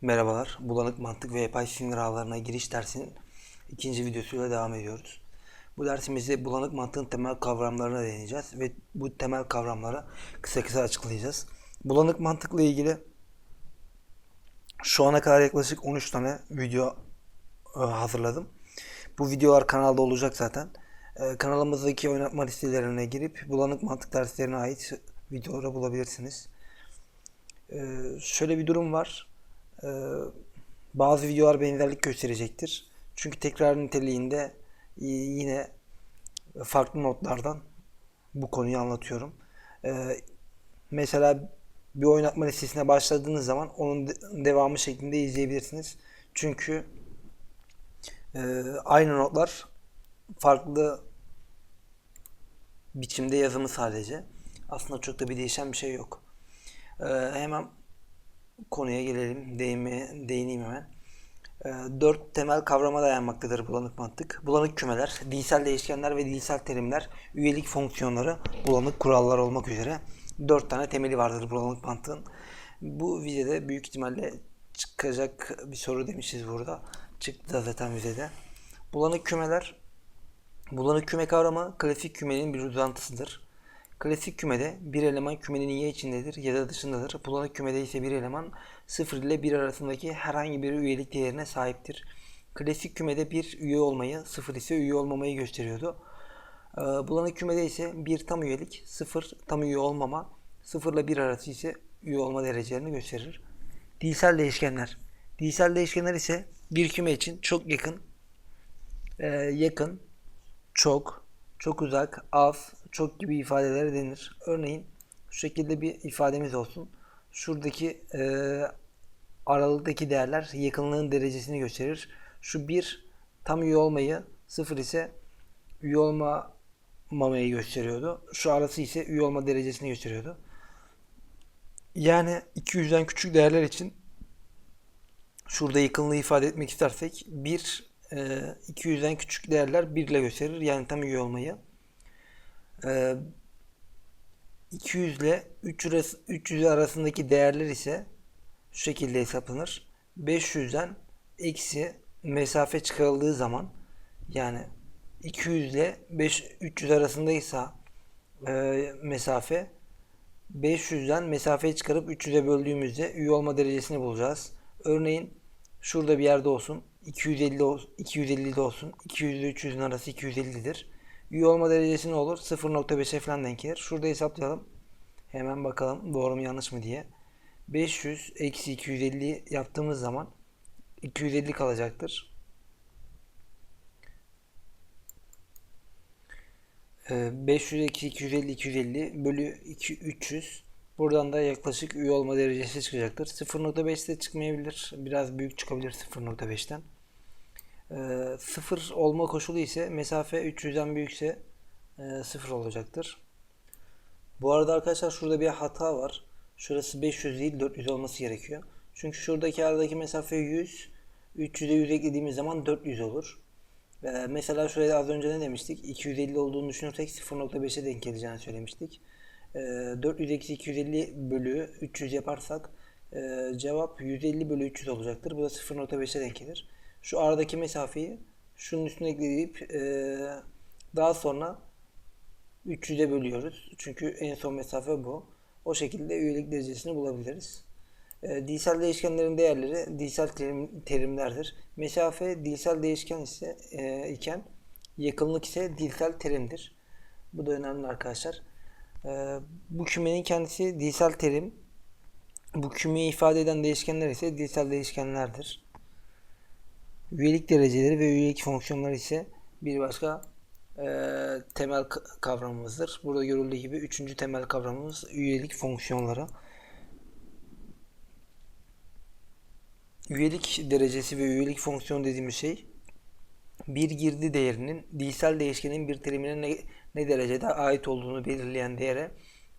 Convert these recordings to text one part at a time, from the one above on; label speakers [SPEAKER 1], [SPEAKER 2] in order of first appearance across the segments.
[SPEAKER 1] Merhabalar, bulanık mantık ve yapay sinir ağlarına giriş dersinin ikinci videosuyla devam ediyoruz. Bu dersimizde bulanık mantığın temel kavramlarına değineceğiz ve bu temel kavramları kısa kısa açıklayacağız. Bulanık mantıkla ilgili şu ana kadar yaklaşık 13 tane video e, hazırladım. Bu videolar kanalda olacak zaten. E, Kanalımızdaki oynatma listelerine girip bulanık mantık derslerine ait videoları bulabilirsiniz. E, Şöyle bir durum var. Ee, bazı videolar benzerlik gösterecektir. Çünkü tekrar niteliğinde yine farklı notlardan bu konuyu anlatıyorum. Ee, mesela bir oynatma listesine başladığınız zaman onun de- devamı şeklinde izleyebilirsiniz. Çünkü e, aynı notlar farklı biçimde yazımı sadece. Aslında çok da bir değişen bir şey yok. Ee, hemen konuya gelelim. Değinmeye, değineyim hemen. Ee, dört temel kavrama dayanmaktadır bulanık mantık. Bulanık kümeler, dilsel değişkenler ve dilsel terimler, üyelik fonksiyonları, bulanık kurallar olmak üzere dört tane temeli vardır bulanık mantığın. Bu vizede büyük ihtimalle çıkacak bir soru demişiz burada. Çıktı da zaten vizede. Bulanık kümeler Bulanık küme kavramı klasik kümenin bir uzantısıdır. Klasik kümede bir eleman kümenin ya içindedir ya da dışındadır. Bulanık kümede ise bir eleman 0 ile 1 arasındaki herhangi bir üyelik değerine sahiptir. Klasik kümede bir üye olmayı, 0 ise üye olmamayı gösteriyordu. Ee, Bulanık kümede ise bir tam üyelik, 0 tam üye olmama, 0 ile 1 arası ise üye olma derecelerini gösterir. Dilsel değişkenler. Dilsel değişkenler ise bir küme için çok yakın, e, yakın, çok, çok uzak, az, çok gibi ifadelere denir. Örneğin şu şekilde bir ifademiz olsun. Şuradaki e, aralıktaki değerler yakınlığın derecesini gösterir. Şu bir tam üye olmayı, sıfır ise üye olmamayı gösteriyordu. Şu arası ise üye olma derecesini gösteriyordu. Yani 200'den küçük değerler için şurada yakınlığı ifade etmek istersek 1 e, 200'den küçük değerler 1 ile gösterir. Yani tam üye olmayı. E, 200 ile 300, 300 arasındaki değerler ise şu şekilde hesaplanır. 500'den eksi mesafe çıkarıldığı zaman yani 200 ile 5, 300 arasındaysa e, mesafe 500'den mesafeyi çıkarıp 300'e böldüğümüzde üye olma derecesini bulacağız. Örneğin şurada bir yerde olsun. 250 olsun, 250 de olsun. 200 ile 300'ün arası 250'dir. Üye olma derecesi ne olur? 0.5'e falan denk gelir. Şurada hesaplayalım. Hemen bakalım doğru mu yanlış mı diye. 500 eksi 250 yaptığımız zaman 250 kalacaktır. Ee, 500 eksi 250 250 bölü 2 300 buradan da yaklaşık üye olma derecesi çıkacaktır 0.5 de çıkmayabilir biraz büyük çıkabilir 0.5'ten ee, 0 olma koşulu ise mesafe 300'den büyükse e, 0 olacaktır bu arada arkadaşlar şurada bir hata var şurası 500 değil 400 olması gerekiyor çünkü şuradaki aradaki mesafe 100 300'e 100 eklediğimiz zaman 400 olur ee, mesela şuraya az önce ne demiştik? 250 olduğunu düşünürsek 0.5'e denk geleceğini söylemiştik. Ee, 400 eksi 250 bölü 300 yaparsak e, cevap 150 bölü 300 olacaktır. Bu da 0.5'e denk gelir. Şu aradaki mesafeyi şunun üstüne ekleyip e, daha sonra 300'e bölüyoruz. Çünkü en son mesafe bu. O şekilde üyelik derecesini bulabiliriz. E, dilsel değişkenlerin değerleri dilsel terim, terimlerdir. Mesafe dilsel değişken ise e, iken yakınlık ise dilsel terimdir. Bu da önemli arkadaşlar. E, bu kümenin kendisi dilsel terim. Bu kümeyi ifade eden değişkenler ise dilsel değişkenlerdir. Üyelik dereceleri ve üyelik fonksiyonları ise bir başka e, temel kavramımızdır. Burada görüldüğü gibi üçüncü temel kavramımız üyelik fonksiyonları. Üyelik derecesi ve üyelik fonksiyonu dediğimiz şey bir girdi değerinin dilsel değişkenin bir terimine ne, ne derecede ait olduğunu belirleyen değere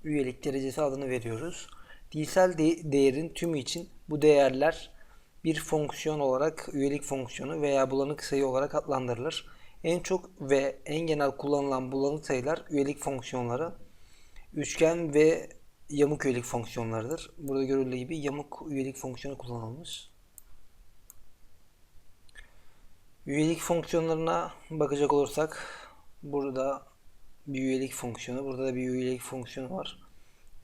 [SPEAKER 1] üyelik derecesi adını veriyoruz. Dilsel de- değerin tümü için bu değerler bir fonksiyon olarak üyelik fonksiyonu veya bulanık sayı olarak adlandırılır. En çok ve en genel kullanılan bulanık sayılar üyelik fonksiyonları. Üçgen ve yamuk üyelik fonksiyonlarıdır. Burada görüldüğü gibi yamuk üyelik fonksiyonu kullanılmış. Üyelik fonksiyonlarına bakacak olursak burada bir üyelik fonksiyonu, burada da bir üyelik fonksiyonu var.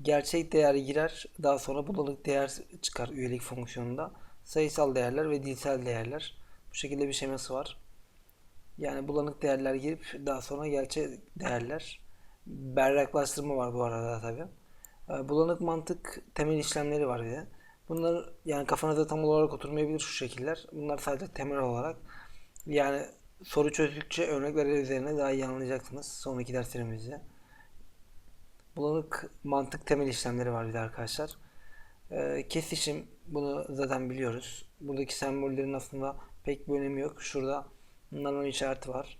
[SPEAKER 1] Gerçek değer girer, daha sonra bulanık değer çıkar üyelik fonksiyonunda. Sayısal değerler ve dilsel değerler. Bu şekilde bir şeması var. Yani bulanık değerler girip daha sonra gerçek değerler. Berraklaştırma var bu arada tabi. Bulanık mantık temel işlemleri var bir de. Bunlar yani kafanızda tam olarak oturmayabilir şu şekiller. Bunlar sadece temel olarak. Yani soru çözdükçe örnekler üzerine daha iyi anlayacaksınız sonraki derslerimizde. Bulanık mantık temel işlemleri var bir de arkadaşlar. Ee, kesişim bunu zaten biliyoruz. Buradaki sembollerin aslında pek bir önemi yok. Şurada nano işareti var.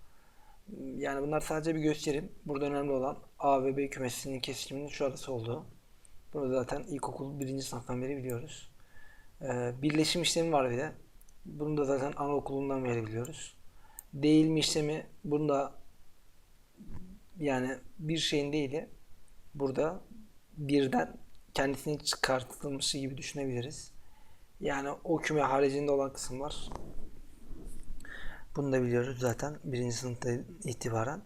[SPEAKER 1] Yani bunlar sadece bir gösterim. Burada önemli olan A ve B kümesinin kesişiminin şu arası olduğu. Bunu zaten ilkokul birinci sınıftan beri biliyoruz. Ee, birleşim işlemi var bir de. Bunu da zaten anaokulundan beri biliyoruz. Değilme işlemi bunda yani bir şeyin değili burada birden kendisini çıkartılmışı gibi düşünebiliriz. Yani o küme haricinde olan kısım var. Bunu da biliyoruz zaten birinci sınıfta itibaren.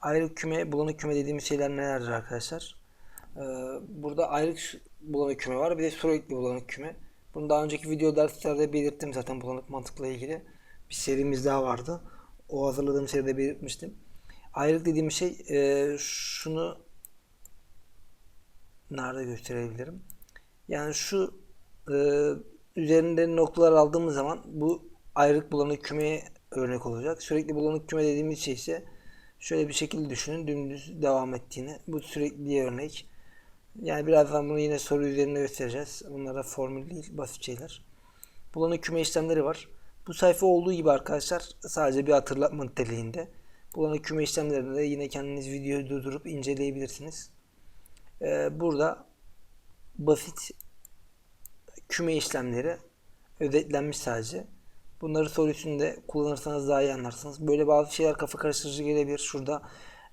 [SPEAKER 1] Ayrık küme, bulanık küme dediğimiz şeyler nelerdir arkadaşlar? Ee, burada ayrık bulanık küme var. Bir de sürekli bulanık küme. Bunu daha önceki video derslerde belirttim zaten bulanık mantıkla ilgili. Bir serimiz daha vardı. O hazırladığım seride belirtmiştim. Ayrık dediğim şey e, şunu nerede gösterebilirim? Yani şu e, üzerinde noktalar aldığımız zaman bu ayrık bulanık kümeye örnek olacak. Sürekli bulanık küme dediğimiz şey ise şöyle bir şekilde düşünün. Dümdüz devam ettiğini. Bu sürekli örnek. Yani birazdan bunu yine soru üzerinde göstereceğiz. Bunlar da formül değil, basit şeyler. Bulanık küme işlemleri var. Bu sayfa olduğu gibi arkadaşlar sadece bir hatırlatma niteliğinde. Bulanık küme işlemlerini de yine kendiniz videoyu durdurup inceleyebilirsiniz. Ee, burada basit küme işlemleri özetlenmiş sadece. Bunları soru üstünde kullanırsanız daha iyi anlarsınız. Böyle bazı şeyler kafa karıştırıcı gelebilir. Şurada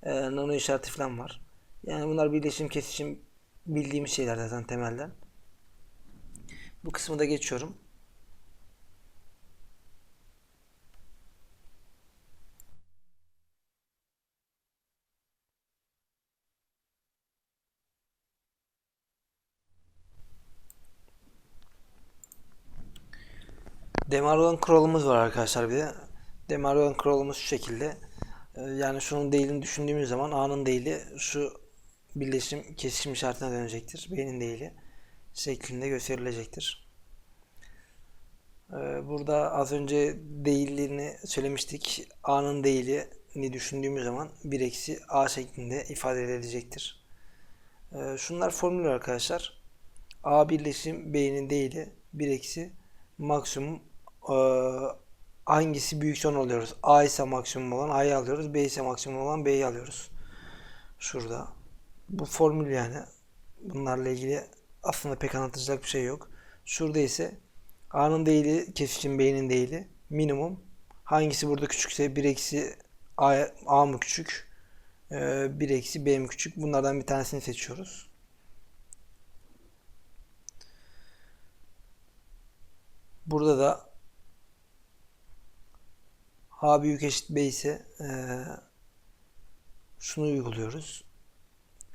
[SPEAKER 1] e, nano işareti falan var. Yani bunlar birleşim kesişim bildiğimiz şeyler zaten temelden. Bu kısmı da geçiyorum. Demargon kuralımız var arkadaşlar bir de. Demargon kuralımız şu şekilde. Ee, Yani şunun değilini düşündüğümüz zaman A'nın değili şu birleşim kesişim işaretine dönecektir. B'nin değili şeklinde gösterilecektir. Ee, Burada az önce değillerini söylemiştik. A'nın değilini düşündüğümüz zaman 1 eksi A şeklinde ifade edilecektir. Ee, Şunlar formüller arkadaşlar. A birleşim B'nin değili 1 eksi maksimum e, hangisi büyük son alıyoruz? A ise maksimum olan A'yı alıyoruz. B ise maksimum olan B'yi alıyoruz. Şurada. Bu formül yani. Bunlarla ilgili aslında pek anlatacak bir şey yok. Şurada ise A'nın değili kesişim B'nin değili minimum. Hangisi burada küçükse 1 eksi A, A mı küçük? E, 1 eksi B mi küçük? Bunlardan bir tanesini seçiyoruz. Burada da A büyük eşit B ise e, şunu uyguluyoruz.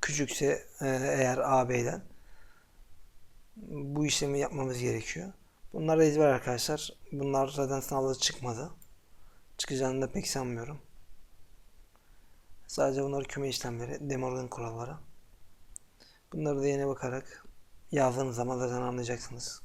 [SPEAKER 1] Küçükse e, eğer A B'den bu işlemi yapmamız gerekiyor. Bunlar ezber arkadaşlar. Bunlar zaten sınavda çıkmadı. Çıkacağını da pek sanmıyorum. Sadece bunlar küme işlemleri, De Morgan kuralları. Bunları da yine bakarak yazdığınız zaman zaten anlayacaksınız.